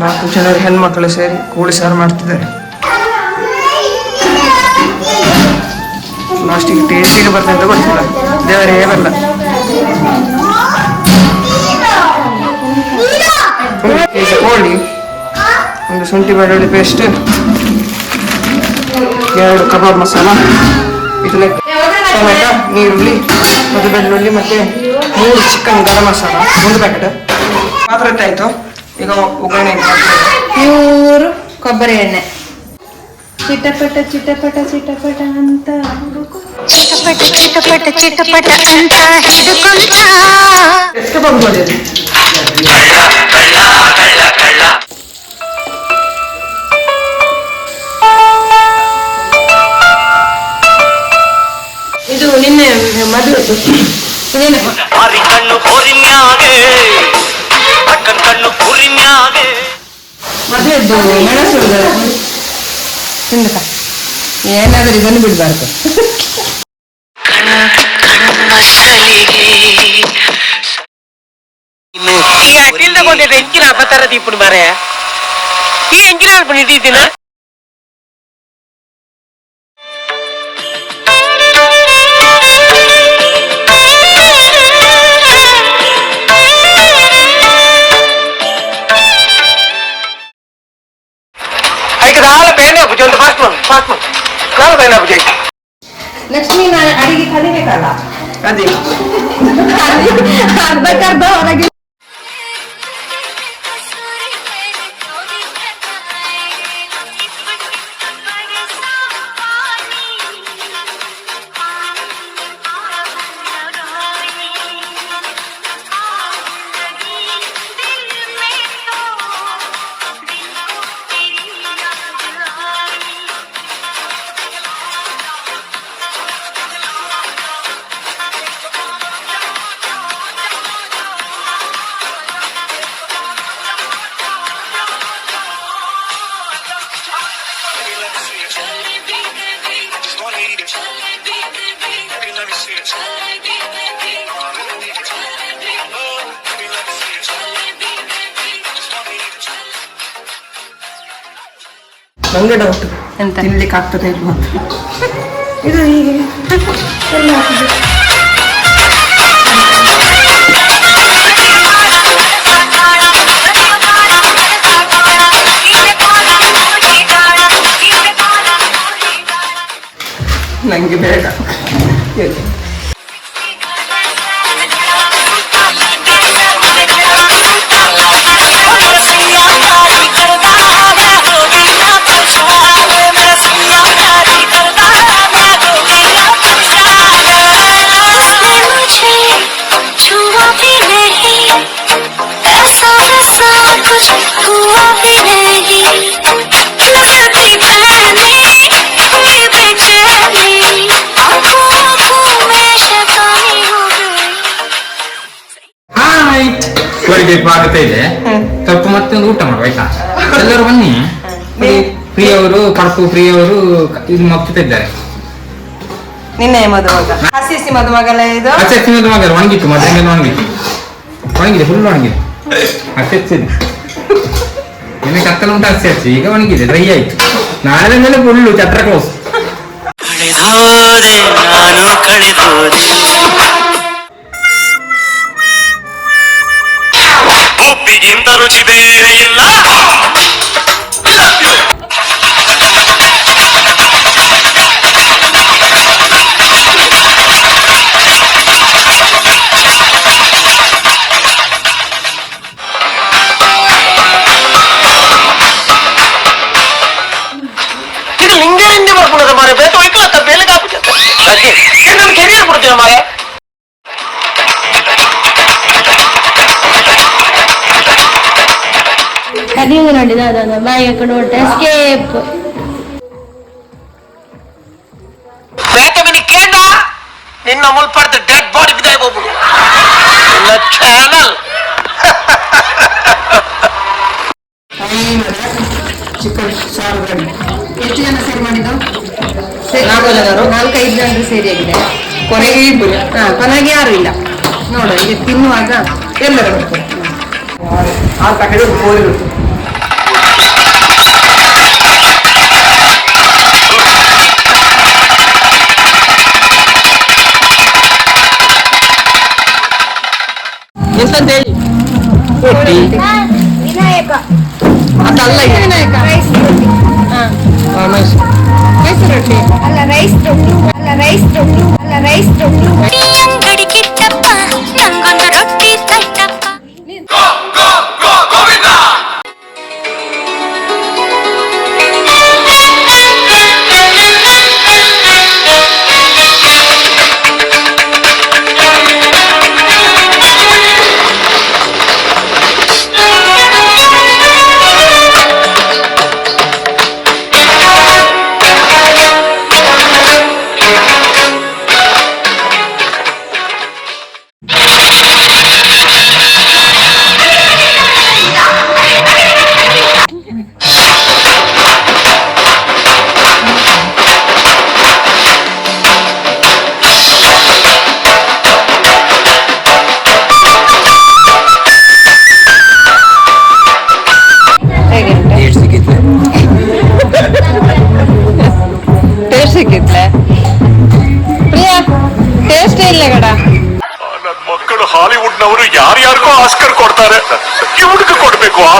ನಾಲ್ಕು ಜನರು ಹೆಣ್ಮಕ್ಳು ಸೇರಿ ಕೋಳಿ ಸಾರು ಮಾಡ್ತಿದ್ದಾರೆ. ಲಾಸ್ಟಿಗೆ ಟೇಸ್ಟಿಗೆ ಬರ್ತದೆ ಅಂತ ಗೊತ್ತಿಲ್ಲ. ದೇವರೇ ಬರಲ್ಲ. ಕೋಳಿ. ಒಂದು ಶುಂಠಿ ಬೆಳ್ಳುಳ್ಳಿ ಪೇಸ್ಟ್ ಎರಡು ಕಬಾಬ್ ಮಸಾಲ. ಇದನ್ನ ಟೊಮೆಟೊ ನೀರುಳ್ಳಿ ಮತ್ತು ಬೆಳ್ಳುಳ್ಳಿ ಮತ್ತು ಮೂರು ಚಿಕನ್ ಗರಂ ಮಸಾಲ. ಒಂದು ಪ್ಯಾಕೆಟ್ ಪಾತ್ರೆ ಆಯ್ತು? ಈಗ ಒಗ್ಗರಣೆ ಪ್ಯೂರ್ ಕೊಬ್ಬರಿ ಎಣ್ಣೆ ಚಿಟಪಟ ಚಿಟಪಟ ಚಿಟಪಟ ಅಂತ ಚಿಟಪಟ ಚಿಟಪಟ ಚಿಟಪಟ ಅಂತ ಹಿಡ್ಕೊಂತ ಎಷ್ಟು ಬಂದ್ಕೊಂಡಿದೆ ಇದು ನಿನ್ನೆ ಮದುವೆ ಇದೇನು ಮೆಣಸು ತಿಂದಕ ಏನಾದ್ರೂ ಇದನ್ನು ಬಿಡಬಾರ್ದು ಈ ಅಡ್ಡಿಲ್ದ ಕೊಂಡಿದ್ರೆ ಎಂಕಿನ ಅಪತರ ದೀಪುಡು ಮಾರೆ ಈ ಎಂಕಿನ ಅಲ್ಪ ನಿಂತಿದ್ದೀನ ಅಡಿಗೆ ಕಲಿಬೇಕಲ್ಲ ಅದೇ ಅರ್ಧಕ್ಕರ್ಧ ಹೊರಗೆ ನಂಗೆ ಡೌಟ್ ಎಂತ? ತಿನ್ಲಿಕ್ಕೆ ಆಗ್ತದೆ ಇಲ್ವಾ ಇದು ಹೀಗೆ. ಕೋಳಿಗೆ ಆಗ್ತಾ ಇದೆ? ಸ್ವಲ್ಪ ಮತ್ತೆ ಒಂದು ಊಟ ಮಾಡುವ ಆಯ್ತಾ? ಎಲ್ಲರೂ ಬನ್ನಿ. ಪ್ರಿಯವರು ಕಡಪು ಪ್ರಿಯವರು ಇದು ಮಗ್ತಾ ಇದ್ದಾರೆ. ನಿನ್ನೆ ಮದುವಾಗ. ಹಸಿ ಹಸಿ ಮದುಮಗಲ ಇದು? ಹಸಿ ಹಸಿ ಮಗ ಒಣಗಿತ್ತು ಮದುವೆ ಮೇಲೆ ಒಣಗಿತ್ತು. ಒಣಗಿದೆ ಫುಲ್ ಒಣಗಿದೆ. ಹಸಿ ಹಚ್ಚಿದೆ ನಿನ್ನೆ ಕತ್ತಲ ಉಂಟು ಹಸಿ ಹಚ್ಚಿ ಈಗ ಒಣಗಿದೆ ಡ್ರೈ ಆಯ್ತು. ನಾಳೆ ಮೇಲೆ ಫುಲ್ಲು ಚತ್ರ ಕ್ಲೋಸ್ ಕಳೆದೋದೆ ನಾನು ಕಳೆದೋದೆ ಕಡಿಮೆ ನೋಡಿದ ಅದನ್ನ ಬಾಯಿ ಕಡೆ ಹೊಟ್ಟೆ ಎಸ್ಕೇಪ್ ಬೇತಮನಿ ಕೇಂದ್ರ ನಿನ್ನ ಮುಲ್ಪಡ್ದ ಡೆಡ್ ಬಾಡಿ ಬಿದ್ದಾಯ ಹೋಗ್ಬಿಡು ನಿನ್ನ ಚಾನಲ್ ಚಿಕನ್ ಸಾರು ರೆಡಿ ಎಷ್ಟು ಜನ ಸೇರಿ ಮಾಡಿದ್ದು ನಾಲ್ಕು ಜನರು ನಾಲ್ಕೈದು ಜನರು ಸೇರಿ ಆಗಿದೆ ಕೊನೆಗೆ ಇಬ್ಬರು ಹಾ ಕೊನೆಗೆ ಯಾರು ಇಲ್ಲ ನೋಡು ಈಗ ತಿನ್ನುವಾಗ ಎಲ್ಲರೂ ಬರ್ತಾರೆ ಆರು ಪ್ಯಾಕೆಟ್ ಗೋಧಿ ರೊಟ್ಟಿ ಎಂತಂತ ಹೇಳಿ ರೊಟ್ಟಿ ವಿನಾಯಕ ಅದಲ್ಲ ಇದು. ವಿನಾಯಕ ರೈಸ್ ರೊಟ್ಟಿ ಹಾ ಆ, ಮೈಸೂರು ಮೈಸೂರು ರೊಟ್ಟಿ ಅಲ್ಲ ರೈಸ್ ರೊಟ್ಟಿ ಅಲ್ಲ ರೈಸ್ ರೊಟ್ಟಿ ಅಲ್ಲ ರೈಸ್ ರೊಟ್ಟಿ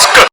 Oscar.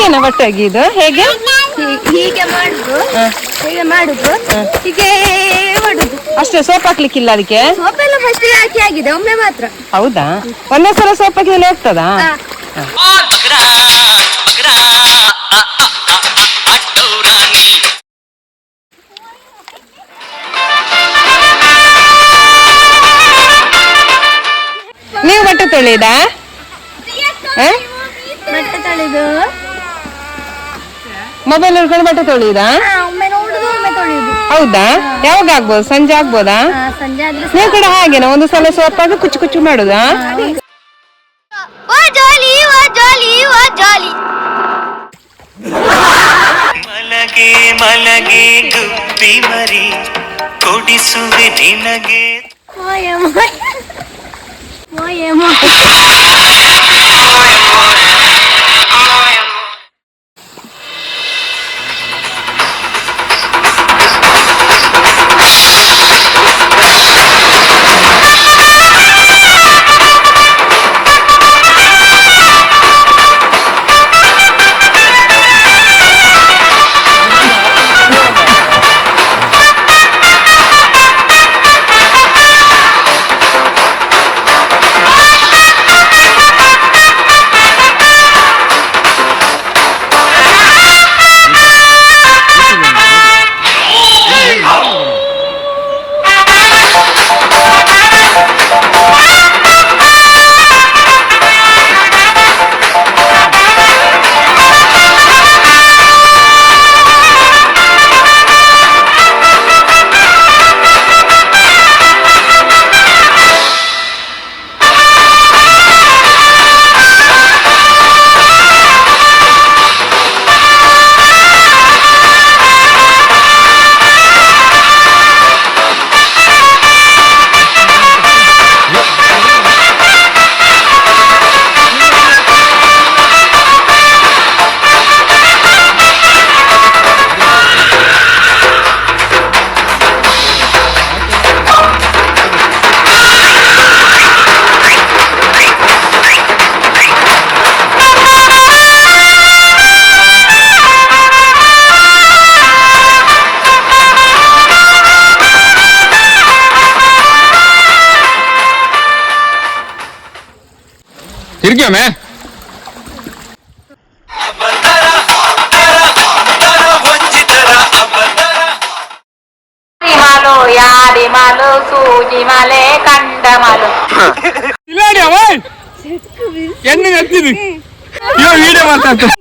ಹಾಗೇನ ಬಟ್ಟೆ ಇದು ಹೇಗೆ? ಹೀಗೆ ಮಾಡುದು. ಹೀಗೆ ಮಾಡುದು. ಹೀಗೆ ಮಾಡುದು. ಅಷ್ಟೇ ಸೋಪ್ ಹಾಕ್ಲಿಕ್ಕಿಲ್ಲ ಅದಕ್ಕೆ? ಸೋಪ್ ಎಲ್ಲ ಫಸ್ಟ್ ಹಾಕಿ ಆಗಿದೆ ಒಮ್ಮೆ ಮಾತ್ರ. ಹೌದಾ? ಒಂದೇ ಸಲ ಸೋಪ್ ಎಲ್ಲ ಹೋಗ್ತದಾ. ನೀವು ಬಟ್ಟೆ ತೊಳೆಯದಾ? ಬಟ್ಟೆ ತೊಳೆದು. ಮೊಬೈಲ್ ಹಿಡ್ಕೊಂಡು ಬಟ್ಟೆ ತೊಳೆಯುದಾ? ಹಾ, ಒಮ್ಮೆ ನೋಡುದು ಒಮ್ಮೆ ತೊಳೆಯುದು. ಹೌದಾ? ಯಾವಾಗ ಆಗ್ಬೋದು? ಸಂಜೆ ಆಗ್ಬೋದಾ? ಹಾ, ಸಂಜೆ ಆದ್ರೆ ನೀವು ಕೂಡ ಹಾಗೇನಾ ಒಂದು ಸಲ ಸೋಪ್ ಹಾಕಿ ಕುಚ್ಚು ಕುಚ್ಚು ಮಾಡುದಾ? ಓ ಜಾಲಿ ಓ ಜಾಲಿ ಓ ಜಾಲಿ. ಮಲಗೆ ಮಲಗೆ ಗುಬ್ಬಿ ಮರಿ ಕೊಡಿಸುವೆ ನಿನಗೆ. ಮಾಯ ಮಾಯ ಮಾಯ ಮೋಯ ಮೇ ಮಾಲು ಯಾರಿ ಮಾಲು ಸೂಜಿ ಮಾಲೆ ಕಂಡ ಮಾಲು ಇಲ್ಲ ಇವಾಗ ವಿಡಿಯೋ ಮಾತಾಡ್ತಾರೆ